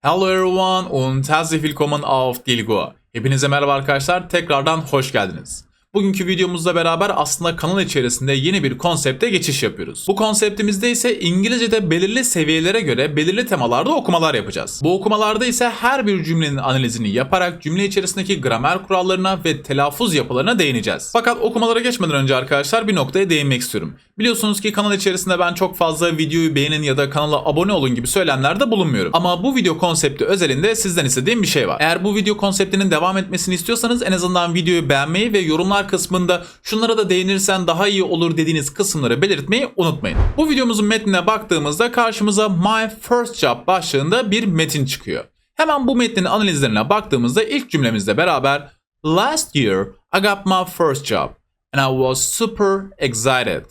Hello everyone und herzlich willkommen auf Dilgo. Hepinize merhaba arkadaşlar, tekrardan hoş geldiniz. Bugünkü videomuzla beraber aslında kanal içerisinde yeni bir konsepte geçiş yapıyoruz. Bu konseptimizde ise İngilizce'de belirli seviyelere göre belirli temalarda okumalar yapacağız. Bu okumalarda ise her bir cümlenin analizini yaparak cümle içerisindeki gramer kurallarına ve telaffuz yapılarına değineceğiz. Fakat okumalara geçmeden önce arkadaşlar bir noktaya değinmek istiyorum. Biliyorsunuz ki kanal içerisinde ben çok fazla videoyu beğenin ya da kanala abone olun gibi söylemlerde bulunmuyorum. Ama bu video konsepti özelinde sizden istediğim bir şey var. Eğer bu video konseptinin devam etmesini istiyorsanız en azından videoyu beğenmeyi ve yorumlar kısmında şunlara da değinirsen daha iyi olur dediğiniz kısımları belirtmeyi unutmayın. Bu videomuzun metnine baktığımızda karşımıza My First Job başlığında bir metin çıkıyor. Hemen bu metnin analizlerine baktığımızda ilk cümlemizle beraber Last year I got my first job and I was super excited.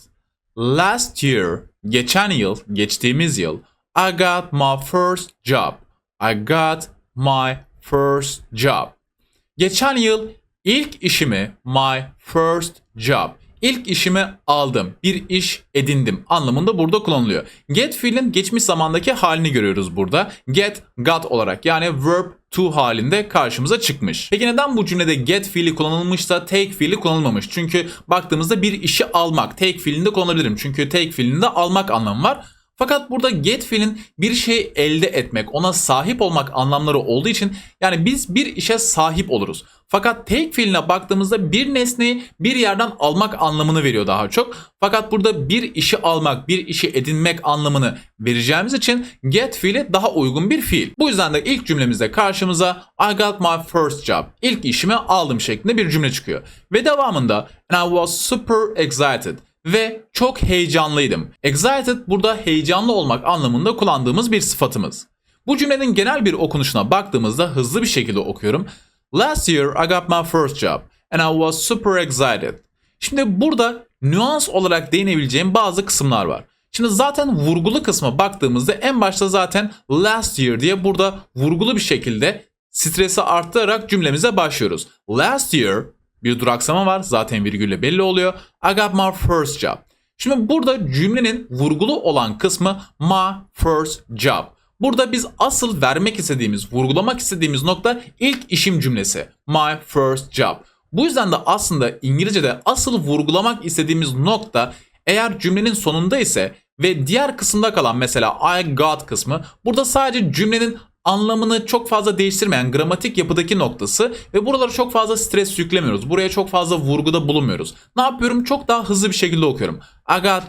Last year, geçen yıl, geçtiğimiz yıl, I got my first job. I got my first job. Geçen yıl ilk işimi, my first job. İlk işimi aldım, bir iş edindim anlamında burada kullanılıyor. Get fiilin geçmiş zamandaki halini görüyoruz burada. Get, got olarak yani verb to halinde karşımıza çıkmış. Peki neden bu cümlede get fiili kullanılmışsa take fiili kullanılmamış? Çünkü baktığımızda bir işi almak, take fiilinde kullanabilirim. Çünkü take fiilinde almak anlamı var. Fakat burada get fiilin bir şeyi elde etmek, ona sahip olmak anlamları olduğu için yani biz bir işe sahip oluruz. Fakat take fiiline baktığımızda bir nesneyi bir yerden almak anlamını veriyor daha çok. Fakat burada bir işi almak, bir işi edinmek anlamını vereceğimiz için get fiili daha uygun bir fiil. Bu yüzden de ilk cümlemizde karşımıza I got my first job. İlk işimi aldım şeklinde bir cümle çıkıyor. Ve devamında and I was super excited ve çok heyecanlıydım. Excited burada heyecanlı olmak anlamında kullandığımız bir sıfatımız. Bu cümlenin genel bir okunuşuna baktığımızda hızlı bir şekilde okuyorum. Last year I got my first job and I was super excited. Şimdi burada nüans olarak değinebileceğim bazı kısımlar var. Şimdi zaten vurgulu kısma baktığımızda en başta zaten last year diye burada vurgulu bir şekilde stresi arttırarak cümlemize başlıyoruz. Last year bir duraksama var. Zaten virgülle belli oluyor. I got my first job. Şimdi burada cümlenin vurgulu olan kısmı my first job. Burada biz asıl vermek istediğimiz, vurgulamak istediğimiz nokta ilk işim cümlesi. My first job. Bu yüzden de aslında İngilizce'de asıl vurgulamak istediğimiz nokta eğer cümlenin sonunda ise ve diğer kısımda kalan mesela I got kısmı burada sadece cümlenin anlamını çok fazla değiştirmeyen gramatik yapıdaki noktası ve buralara çok fazla stres yüklemiyoruz. Buraya çok fazla vurguda bulunmuyoruz. Ne yapıyorum? Çok daha hızlı bir şekilde okuyorum. I got,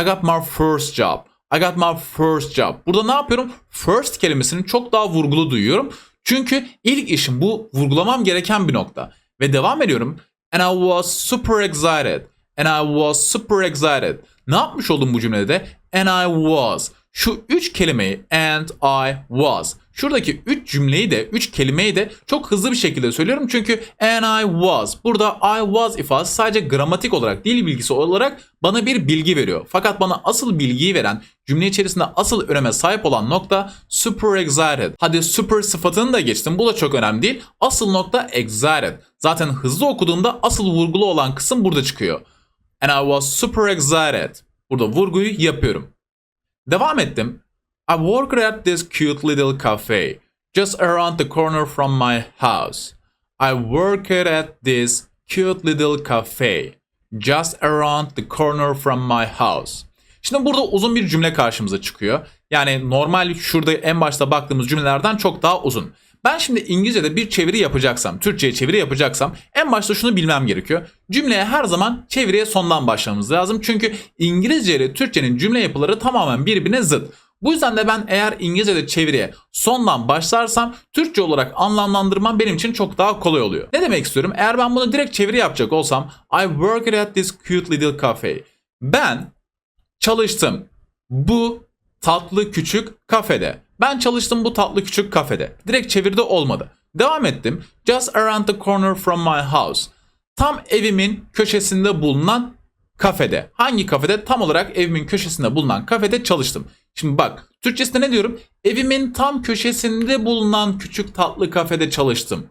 I got my first job. I got my first job. Burada ne yapıyorum? First kelimesini çok daha vurgulu duyuyorum. Çünkü ilk işim bu vurgulamam gereken bir nokta. Ve devam ediyorum. And I was super excited. And I was super excited. Ne yapmış oldum bu cümlede? And I was. Şu üç kelimeyi and I was. Şuradaki üç cümleyi de, üç kelimeyi de çok hızlı bir şekilde söylüyorum. Çünkü and I was. Burada I was ifadesi sadece gramatik olarak, dil bilgisi olarak bana bir bilgi veriyor. Fakat bana asıl bilgiyi veren, cümle içerisinde asıl öneme sahip olan nokta super excited. Hadi super sıfatını da geçtim. Bu da çok önemli değil. Asıl nokta excited. Zaten hızlı okuduğumda asıl vurgulu olan kısım burada çıkıyor. And I was super excited. Burada vurguyu yapıyorum. Devam ettim. I work at this cute little cafe just around the corner from my house. I work at this cute little cafe just around the corner from my house. Şimdi burada uzun bir cümle karşımıza çıkıyor. Yani normal şurada en başta baktığımız cümlelerden çok daha uzun. Ben şimdi İngilizce'de bir çeviri yapacaksam, Türkçe'ye çeviri yapacaksam en başta şunu bilmem gerekiyor. Cümleye her zaman çeviriye sondan başlamamız lazım. Çünkü İngilizce ile Türkçenin cümle yapıları tamamen birbirine zıt. Bu yüzden de ben eğer İngilizce'de çeviriye sondan başlarsam Türkçe olarak anlamlandırmam benim için çok daha kolay oluyor. Ne demek istiyorum? Eğer ben bunu direkt çeviri yapacak olsam I work at this cute little cafe. Ben çalıştım bu tatlı küçük kafede. Ben çalıştım bu tatlı küçük kafede. Direkt çeviride olmadı. Devam ettim. Just around the corner from my house. Tam evimin köşesinde bulunan kafede. Hangi kafede? Tam olarak evimin köşesinde bulunan kafede çalıştım. Şimdi bak Türkçesinde ne diyorum? Evimin tam köşesinde bulunan küçük tatlı kafede çalıştım.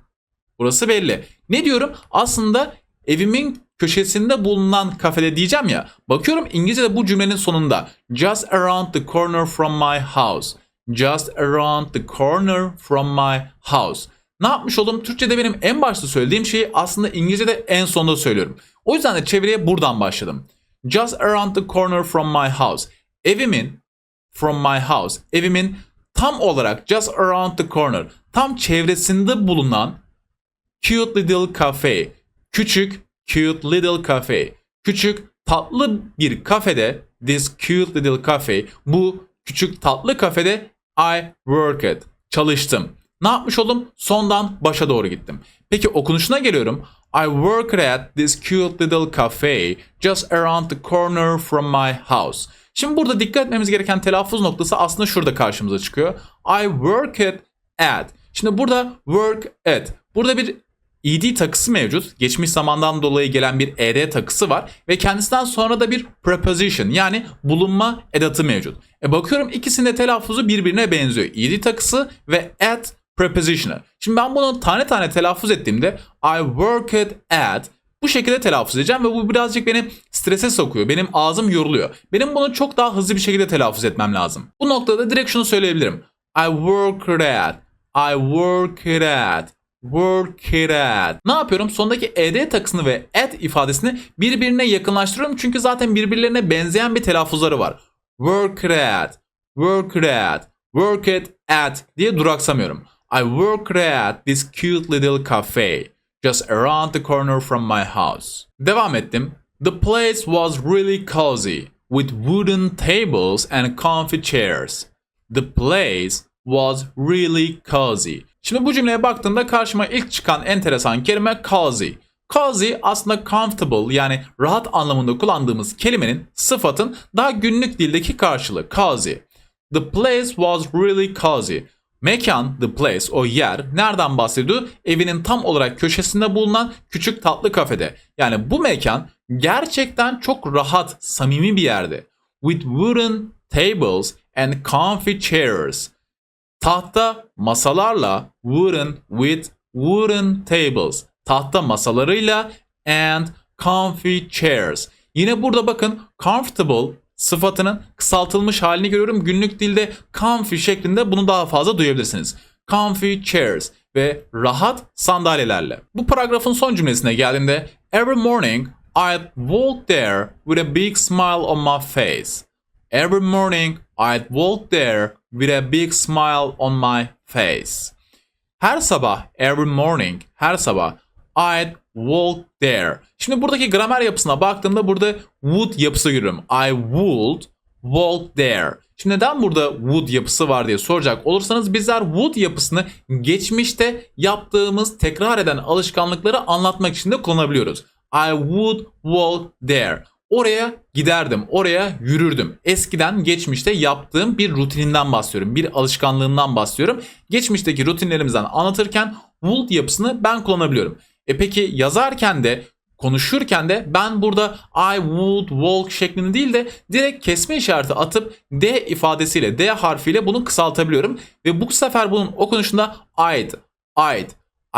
Burası belli. Ne diyorum? Aslında evimin köşesinde bulunan kafede diyeceğim ya. Bakıyorum İngilizce'de bu cümlenin sonunda just around the corner from my house. Just around the corner from my house. Ne yapmış oldum? Türkçe'de benim en başta söylediğim şeyi aslında İngilizce'de en sonda söylüyorum. O yüzden de çeviriye buradan başladım. Just around the corner from my house. Evimin from my house. Evimin tam olarak just around the corner. Tam çevresinde bulunan cute little cafe. Küçük cute little cafe. Küçük tatlı bir kafede this cute little cafe. Bu küçük tatlı kafede I worked. Çalıştım. Ne yapmış oldum? Sondan başa doğru gittim. Peki okunuşuna geliyorum. I worked at this cute little cafe just around the corner from my house. Şimdi burada dikkat etmemiz gereken telaffuz noktası aslında şurada karşımıza çıkıyor. I worked at. Şimdi burada work at. Burada bir ed takısı mevcut. Geçmiş zamandan dolayı gelen bir ed takısı var ve kendisinden sonra da bir preposition yani bulunma edatı mevcut. E bakıyorum ikisinin de telaffuzu birbirine benziyor. ed takısı ve at preposition'ı. Şimdi ben bunu tane tane telaffuz ettiğimde I worked at bu şekilde telaffuz edeceğim ve bu birazcık beni strese sokuyor. Benim ağzım yoruluyor. Benim bunu çok daha hızlı bir şekilde telaffuz etmem lazım. Bu noktada direkt şunu söyleyebilirim. I worked at. I worked at. Worked at. Ne yapıyorum? Sondaki ed takısını ve at ifadesini birbirine yakınlaştırıyorum. Çünkü zaten birbirlerine benzeyen bir telaffuzları var. Worked at. Worked at. Worked at diye duraksamıyorum. I worked at this cute little cafe just around the corner from my house. Devam ettim. The place was really cozy with wooden tables and comfy chairs. The place was really cozy. Şimdi bu cümleye baktığımda karşıma ilk çıkan enteresan kelime cozy. Cozy aslında comfortable yani rahat anlamında kullandığımız kelimenin sıfatın daha günlük dildeki karşılığı cozy. The place was really cozy. Mekan, the place, o yer nereden bahsediyor? Evinin tam olarak köşesinde bulunan küçük tatlı kafede. Yani bu mekan gerçekten çok rahat, samimi bir yerdi. With wooden tables and comfy chairs. Tahta masalarla, wooden with wooden tables. Tahta masalarıyla and comfy chairs. Yine burada bakın comfortable sıfatının kısaltılmış halini görüyorum. Günlük dilde comfy şeklinde bunu daha fazla duyabilirsiniz. Comfy chairs ve rahat sandalyelerle. Bu paragrafın son cümlesine geldiğinde Every morning I'd walk there with a big smile on my face. Every morning I'd walk there with a big smile on my face. Her sabah, every morning, her sabah I'd walk there. Şimdi buradaki gramer yapısına baktığımda burada would yapısı görüyorum. I would walk there. Şimdi neden burada would yapısı var diye soracak olursanız bizler would yapısını geçmişte yaptığımız tekrar eden alışkanlıkları anlatmak için de kullanabiliyoruz. I would walk there. Oraya giderdim, oraya yürürdüm. Eskiden geçmişte yaptığım bir rutininden bahsediyorum. Bir alışkanlığından bahsediyorum. Geçmişteki rutinlerimizden anlatırken would yapısını ben kullanabiliyorum. E peki yazarken de konuşurken de ben burada I would walk şeklinde değil de direkt kesme işareti atıp D ifadesiyle D harfiyle bunu kısaltabiliyorum. Ve bu sefer bunun okunuşunda I'd, I'd,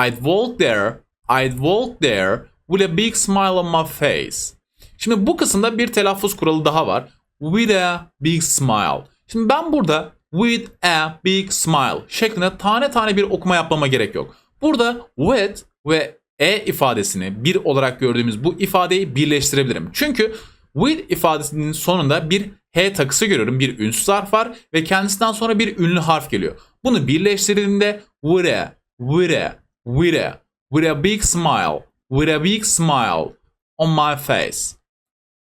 I'd walk there, I'd walk there with a big smile on my face. Şimdi bu kısımda bir telaffuz kuralı daha var. With a big smile. Şimdi ben burada with a big smile şeklinde tane tane bir okuma yapmama gerek yok. Burada with ve e ifadesini bir olarak gördüğümüz bu ifadeyi birleştirebilirim. Çünkü with ifadesinin sonunda bir H takısı görüyorum. Bir ünsüz harf var ve kendisinden sonra bir ünlü harf geliyor. Bunu birleştirdiğimde with a, with a, with a, with a big smile, with a big smile on my face.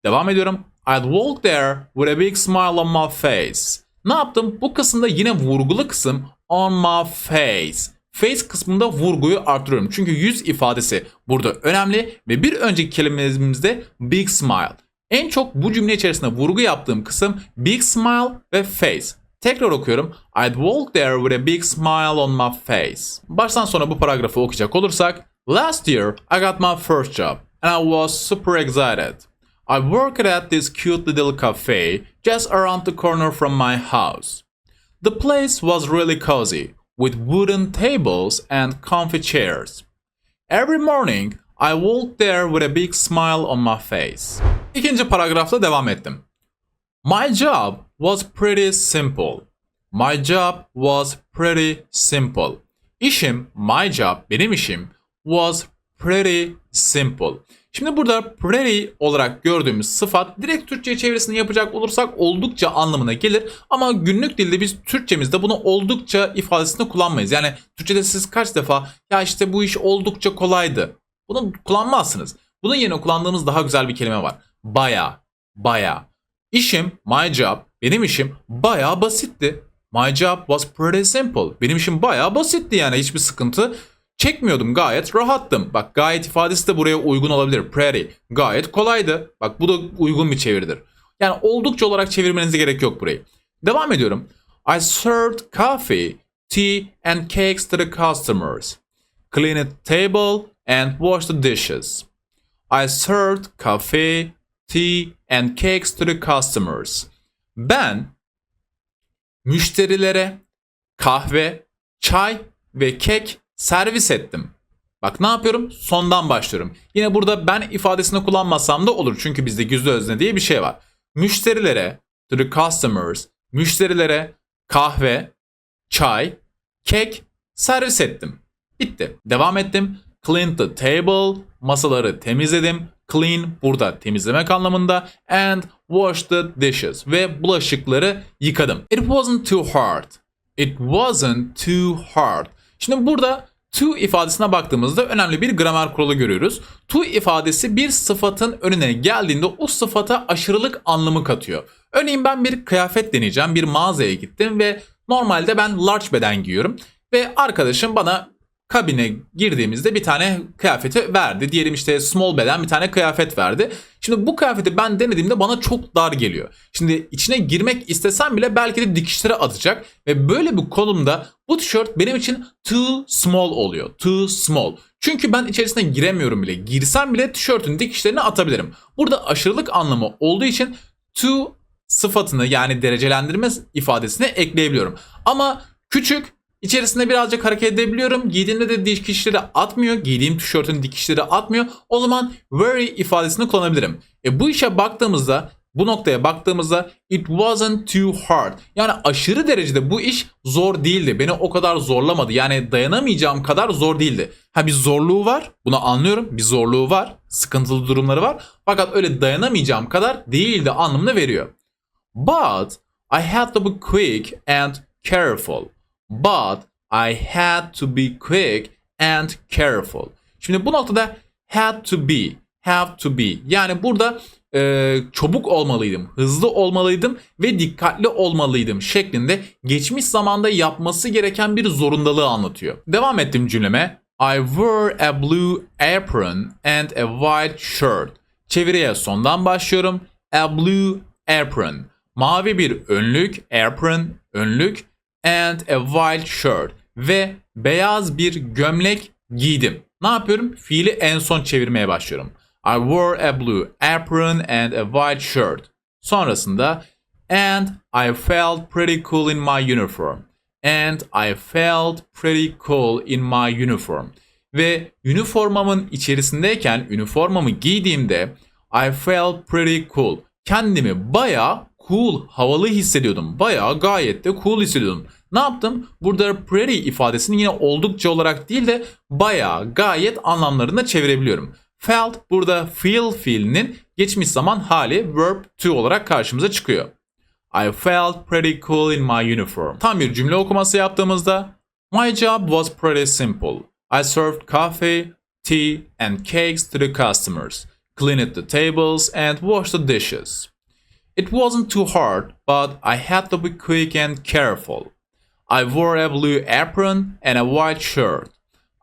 Devam ediyorum. I'd walk there with a big smile on my face. Ne yaptım? Bu kısımda yine vurgulu kısım on my face face kısmında vurguyu artırıyorum. Çünkü yüz ifadesi burada önemli ve bir önceki kelimemizde big smile. En çok bu cümle içerisinde vurgu yaptığım kısım big smile ve face. Tekrar okuyorum. I'd walk there with a big smile on my face. Baştan sona bu paragrafı okuyacak olursak. Last year I got my first job and I was super excited. I worked at this cute little cafe just around the corner from my house. The place was really cozy with wooden tables and comfy chairs. Every morning I walked there with a big smile on my face. İkinci paragrafla devam ettim. My job was pretty simple. My job was pretty simple. İşim, my job, benim işim was pretty simple. Şimdi burada pretty olarak gördüğümüz sıfat direkt Türkçe çevirisini yapacak olursak oldukça anlamına gelir. Ama günlük dilde biz Türkçemizde bunu oldukça ifadesinde kullanmayız. Yani Türkçede siz kaç defa ya işte bu iş oldukça kolaydı. Bunu kullanmazsınız. Bunun yerine kullandığımız daha güzel bir kelime var. Baya, baya. İşim, my job, benim işim baya basitti. My job was pretty simple. Benim işim baya basitti yani hiçbir sıkıntı çekmiyordum. Gayet rahattım. Bak gayet ifadesi de buraya uygun olabilir. Pretty. Gayet kolaydı. Bak bu da uygun bir çeviridir. Yani oldukça olarak çevirmenize gerek yok burayı. Devam ediyorum. I served coffee, tea and cakes to the customers. Cleaned table and washed the dishes. I served coffee, tea and cakes to the customers. Ben müşterilere kahve, çay ve kek servis ettim. Bak ne yapıyorum? Sondan başlıyorum. Yine burada ben ifadesini kullanmasam da olur. Çünkü bizde gizli özne diye bir şey var. Müşterilere, to the customers, müşterilere kahve, çay, kek servis ettim. Bitti. Devam ettim. Clean the table, masaları temizledim. Clean burada temizlemek anlamında. And wash the dishes ve bulaşıkları yıkadım. It wasn't too hard. It wasn't too hard. Şimdi burada to ifadesine baktığımızda önemli bir gramer kuralı görüyoruz. To ifadesi bir sıfatın önüne geldiğinde o sıfata aşırılık anlamı katıyor. Örneğin ben bir kıyafet deneyeceğim. Bir mağazaya gittim ve normalde ben large beden giyiyorum. Ve arkadaşım bana kabine girdiğimizde bir tane kıyafeti verdi. Diyelim işte small beden bir tane kıyafet verdi. Şimdi bu kıyafeti ben denediğimde bana çok dar geliyor. Şimdi içine girmek istesem bile belki de dikişlere atacak. Ve böyle bir konumda bu tişört benim için too small oluyor. Too small. Çünkü ben içerisine giremiyorum bile. Girsem bile tişörtün dikişlerini atabilirim. Burada aşırılık anlamı olduğu için too sıfatını yani derecelendirme ifadesini ekleyebiliyorum. Ama küçük İçerisinde birazcık hareket edebiliyorum. Giydiğimde de dikişleri atmıyor. Giydiğim tişörtün dikişleri atmıyor. O zaman very ifadesini kullanabilirim. E bu işe baktığımızda bu noktaya baktığımızda it wasn't too hard. Yani aşırı derecede bu iş zor değildi. Beni o kadar zorlamadı. Yani dayanamayacağım kadar zor değildi. Ha bir zorluğu var. Bunu anlıyorum. Bir zorluğu var. Sıkıntılı durumları var. Fakat öyle dayanamayacağım kadar değildi anlamını veriyor. But I had to be quick and careful. But I had to be quick and careful. Şimdi bu noktada had to be, have to be. Yani burada e, çabuk olmalıydım, hızlı olmalıydım ve dikkatli olmalıydım şeklinde geçmiş zamanda yapması gereken bir zorundalığı anlatıyor. Devam ettim cümleme. I wore a blue apron and a white shirt. Çeviriye sondan başlıyorum. A blue apron. Mavi bir önlük, apron, önlük and a white shirt ve beyaz bir gömlek giydim. Ne yapıyorum? Fiili en son çevirmeye başlıyorum. I wore a blue apron and a white shirt. Sonrasında and I felt pretty cool in my uniform. And I felt pretty cool in my uniform. Ve üniformamın içerisindeyken üniformamı giydiğimde I felt pretty cool. Kendimi baya cool, havalı hissediyordum. Baya gayet de cool hissediyordum. Ne yaptım? Burada pretty ifadesini yine oldukça olarak değil de baya gayet anlamlarında çevirebiliyorum. Felt burada feel fiilinin geçmiş zaman hali verb to olarak karşımıza çıkıyor. I felt pretty cool in my uniform. Tam bir cümle okuması yaptığımızda My job was pretty simple. I served coffee, tea and cakes to the customers, cleaned the tables and washed the dishes. It wasn't too hard, but I had to be quick and careful. I wore a blue apron and a white shirt.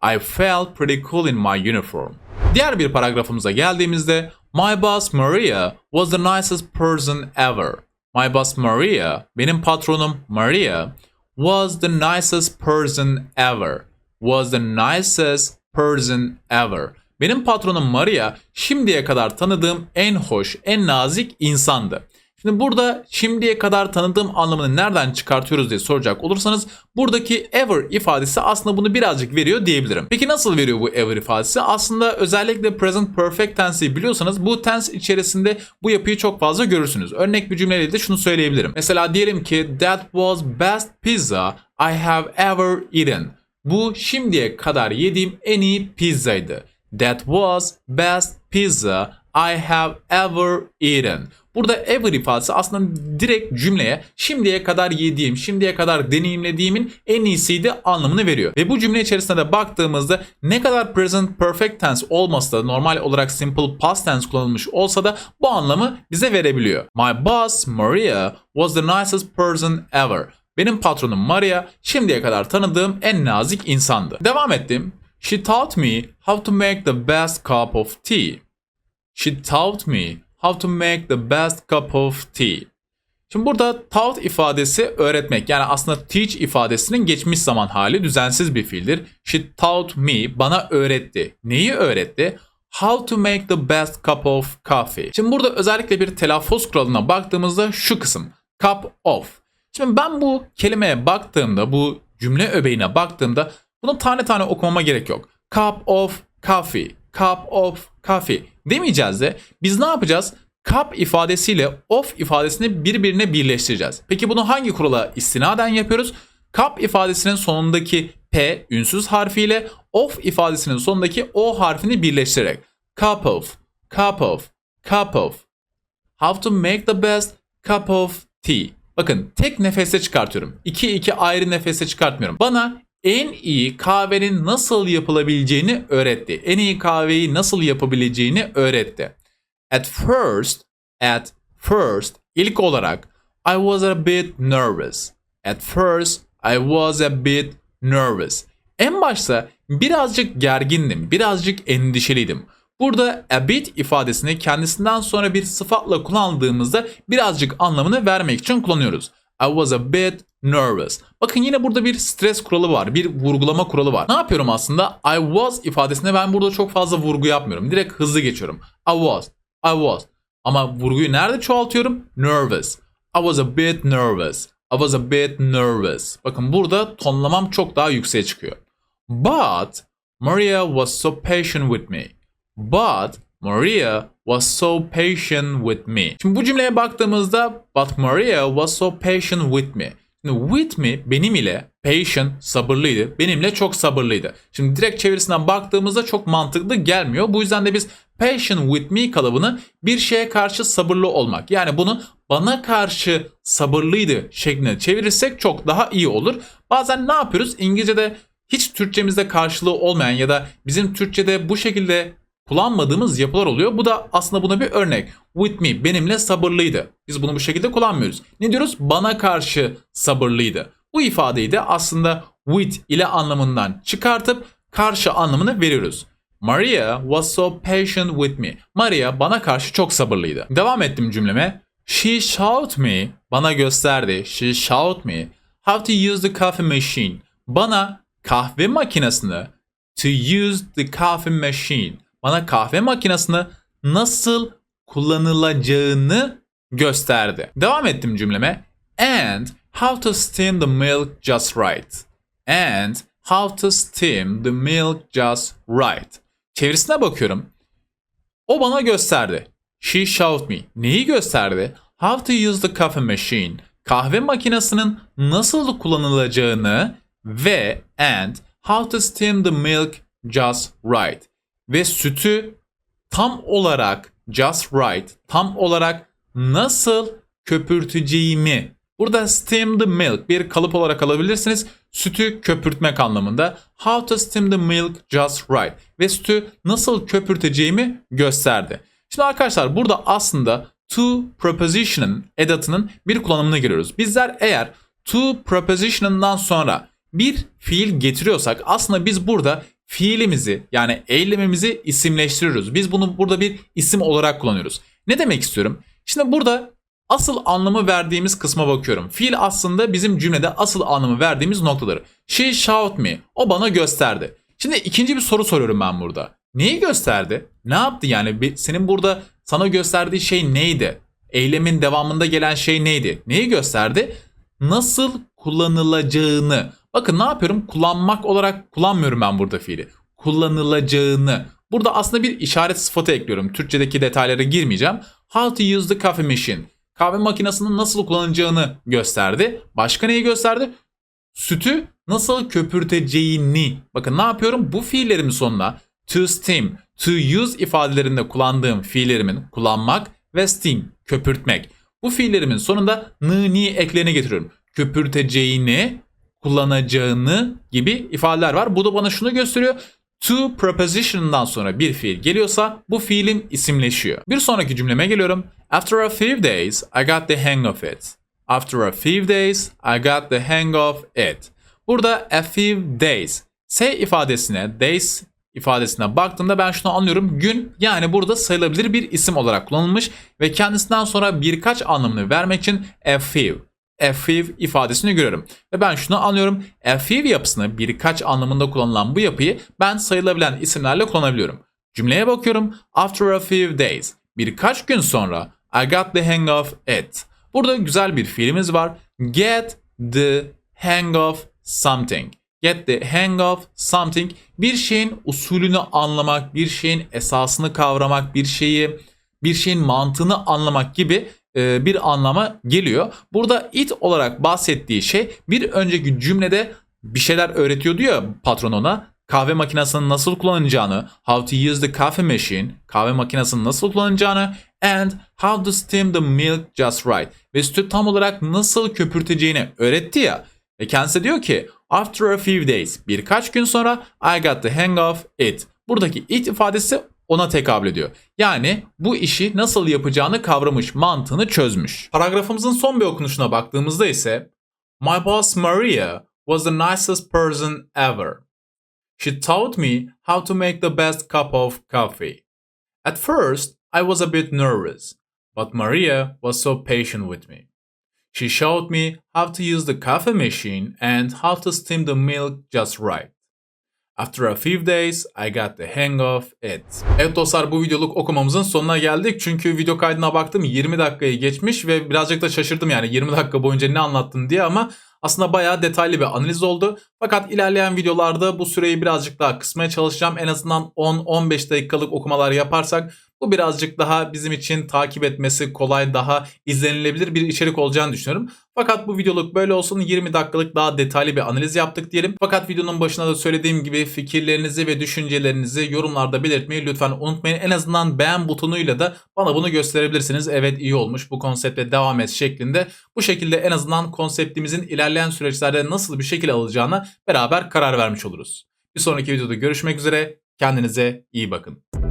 I felt pretty cool in my uniform. Diğer bir paragrafımıza geldiğimizde My boss Maria was the nicest person ever. My boss Maria, benim patronum Maria, was the nicest person ever. Was the nicest person ever. Benim patronum Maria şimdiye kadar tanıdığım en hoş, en nazik insandı. Şimdi burada şimdiye kadar tanıdığım anlamını nereden çıkartıyoruz diye soracak olursanız buradaki ever ifadesi aslında bunu birazcık veriyor diyebilirim. Peki nasıl veriyor bu ever ifadesi? Aslında özellikle present perfect tense'i biliyorsanız bu tense içerisinde bu yapıyı çok fazla görürsünüz. Örnek bir cümleyle de şunu söyleyebilirim. Mesela diyelim ki that was best pizza I have ever eaten. Bu şimdiye kadar yediğim en iyi pizzaydı. That was best pizza I have ever eaten. Burada ever ifadesi aslında direkt cümleye şimdiye kadar yediğim, şimdiye kadar deneyimlediğimin en iyisiydi anlamını veriyor. Ve bu cümle içerisinde de baktığımızda ne kadar present perfect tense olmasa da normal olarak simple past tense kullanılmış olsa da bu anlamı bize verebiliyor. My boss Maria was the nicest person ever. Benim patronum Maria şimdiye kadar tanıdığım en nazik insandı. Devam ettim. She taught me how to make the best cup of tea. She taught me how to make the best cup of tea. Şimdi burada taught ifadesi öğretmek yani aslında teach ifadesinin geçmiş zaman hali düzensiz bir fiildir. She taught me bana öğretti. Neyi öğretti? How to make the best cup of coffee. Şimdi burada özellikle bir telaffuz kuralına baktığımızda şu kısım cup of. Şimdi ben bu kelimeye baktığımda bu cümle öbeğine baktığımda bunu tane tane okumama gerek yok. Cup of coffee, cup of coffee demeyeceğiz de biz ne yapacağız? Cup ifadesiyle of ifadesini birbirine birleştireceğiz. Peki bunu hangi kurala istinaden yapıyoruz? Cup ifadesinin sonundaki P ünsüz harfiyle of ifadesinin sonundaki O harfini birleştirerek. Cup of, cup of, cup of. How to make the best cup of tea. Bakın tek nefeste çıkartıyorum. 2 2 ayrı nefeste çıkartmıyorum. Bana en iyi kahvenin nasıl yapılabileceğini öğretti. En iyi kahveyi nasıl yapabileceğini öğretti. At first, at first ilk olarak I was a bit nervous. At first I was a bit nervous. En başta birazcık gergindim, birazcık endişeliydim. Burada a bit ifadesini kendisinden sonra bir sıfatla kullandığımızda birazcık anlamını vermek için kullanıyoruz. I was a bit nervous. Bakın yine burada bir stres kuralı var, bir vurgulama kuralı var. Ne yapıyorum aslında? I was ifadesine ben burada çok fazla vurgu yapmıyorum. Direkt hızlı geçiyorum. I was, I was. Ama vurguyu nerede çoğaltıyorum? Nervous. I was a bit nervous. I was a bit nervous. Bakın burada tonlamam çok daha yükseğe çıkıyor. But Maria was so patient with me. But Maria was so patient with me. Şimdi bu cümleye baktığımızda but Maria was so patient with me. Şimdi with me benim ile patient sabırlıydı. Benimle çok sabırlıydı. Şimdi direkt çevirisinden baktığımızda çok mantıklı gelmiyor. Bu yüzden de biz patient with me kalıbını bir şeye karşı sabırlı olmak. Yani bunu bana karşı sabırlıydı şeklinde çevirirsek çok daha iyi olur. Bazen ne yapıyoruz? İngilizce'de hiç Türkçemizde karşılığı olmayan ya da bizim Türkçe'de bu şekilde kullanmadığımız yapılar oluyor. Bu da aslında buna bir örnek. With me benimle sabırlıydı. Biz bunu bu şekilde kullanmıyoruz. Ne diyoruz? Bana karşı sabırlıydı. Bu ifadeyi de aslında with ile anlamından çıkartıp karşı anlamını veriyoruz. Maria was so patient with me. Maria bana karşı çok sabırlıydı. Devam ettim cümleme. She showed me, bana gösterdi. She showed me how to use the coffee machine. Bana kahve makinesini to use the coffee machine. Bana kahve makinesini nasıl kullanılacağını gösterdi. Devam ettim cümleme. And how to steam the milk just right. And how to steam the milk just right. Çevirisine bakıyorum. O bana gösterdi. She showed me. Neyi gösterdi? How to use the coffee machine. Kahve makinesinin nasıl kullanılacağını ve and how to steam the milk just right. Ve sütü tam olarak just right, tam olarak nasıl köpürteceğimi. Burada steam the milk bir kalıp olarak alabilirsiniz. Sütü köpürtmek anlamında. How to steam the milk just right. Ve sütü nasıl köpürteceğimi gösterdi. Şimdi arkadaşlar burada aslında to preposition'ın edatının bir kullanımına giriyoruz. Bizler eğer to preposition'ından sonra bir fiil getiriyorsak aslında biz burada fiilimizi yani eylemimizi isimleştiriyoruz. Biz bunu burada bir isim olarak kullanıyoruz. Ne demek istiyorum? Şimdi burada asıl anlamı verdiğimiz kısma bakıyorum. Fiil aslında bizim cümlede asıl anlamı verdiğimiz noktaları. She showed me. O bana gösterdi. Şimdi ikinci bir soru soruyorum ben burada. Neyi gösterdi? Ne yaptı yani? Senin burada sana gösterdiği şey neydi? eylemin devamında gelen şey neydi? Neyi gösterdi? Nasıl kullanılacağını. Bakın ne yapıyorum? Kullanmak olarak kullanmıyorum ben burada fiili. Kullanılacağını. Burada aslında bir işaret sıfatı ekliyorum. Türkçedeki detaylara girmeyeceğim. How to use the coffee machine. Kahve makinesinin nasıl kullanılacağını gösterdi. Başka neyi gösterdi? Sütü nasıl köpürteceğini. Bakın ne yapıyorum? Bu fiillerimin sonuna to steam, to use ifadelerinde kullandığım fiillerimin kullanmak ve steam, köpürtmek. Bu fiillerimin sonunda n, ni eklerine getiriyorum. Köpürteceğini, kullanacağını gibi ifadeler var. Bu da bana şunu gösteriyor. To preposition'dan sonra bir fiil geliyorsa bu fiilim isimleşiyor. Bir sonraki cümleme geliyorum. After a few days, I got the hang of it. After a few days, I got the hang of it. Burada a few days. S ifadesine, days ifadesine baktığımda ben şunu anlıyorum. Gün yani burada sayılabilir bir isim olarak kullanılmış ve kendisinden sonra birkaç anlamını vermek için a few, a few ifadesini görüyorum. Ve ben şunu anlıyorum. A few yapısını birkaç anlamında kullanılan bu yapıyı ben sayılabilen isimlerle kullanabiliyorum. Cümleye bakıyorum. After a few days. Birkaç gün sonra I got the hang of it. Burada güzel bir fiilimiz var. Get the hang of something. Get the hang of something. Bir şeyin usulünü anlamak, bir şeyin esasını kavramak, bir şeyi bir şeyin mantığını anlamak gibi bir anlama geliyor. Burada it olarak bahsettiği şey bir önceki cümlede bir şeyler öğretiyordu ya patron ona. Kahve makinesinin nasıl kullanacağını, how to use the coffee machine, kahve makinesinin nasıl kullanacağını and how to steam the milk just right ve sütü tam olarak nasıl köpürteceğini öğretti ya. Ve kendisi diyor ki after a few days birkaç gün sonra I got the hang of it. Buradaki it ifadesi ona tekabül ediyor. Yani bu işi nasıl yapacağını kavramış, mantığını çözmüş. Paragrafımızın son bir okunuşuna baktığımızda ise My boss Maria was the nicest person ever. She taught me how to make the best cup of coffee. At first, I was a bit nervous, but Maria was so patient with me. She showed me how to use the coffee machine and how to steam the milk just right. After a few days, I got the hang of it. Evet dostlar bu videoluk okumamızın sonuna geldik. Çünkü video kaydına baktım 20 dakikayı geçmiş ve birazcık da şaşırdım yani 20 dakika boyunca ne anlattın diye ama aslında bayağı detaylı bir analiz oldu. Fakat ilerleyen videolarda bu süreyi birazcık daha kısmaya çalışacağım. En azından 10-15 dakikalık okumalar yaparsak bu birazcık daha bizim için takip etmesi kolay, daha izlenilebilir bir içerik olacağını düşünüyorum. Fakat bu videoluk böyle olsun 20 dakikalık daha detaylı bir analiz yaptık diyelim. Fakat videonun başına da söylediğim gibi fikirlerinizi ve düşüncelerinizi yorumlarda belirtmeyi lütfen unutmayın. En azından beğen butonuyla da bana bunu gösterebilirsiniz. Evet iyi olmuş bu konseptle devam et şeklinde. Bu şekilde en azından konseptimizin ilerleyen süreçlerde nasıl bir şekil alacağına beraber karar vermiş oluruz. Bir sonraki videoda görüşmek üzere. Kendinize iyi bakın.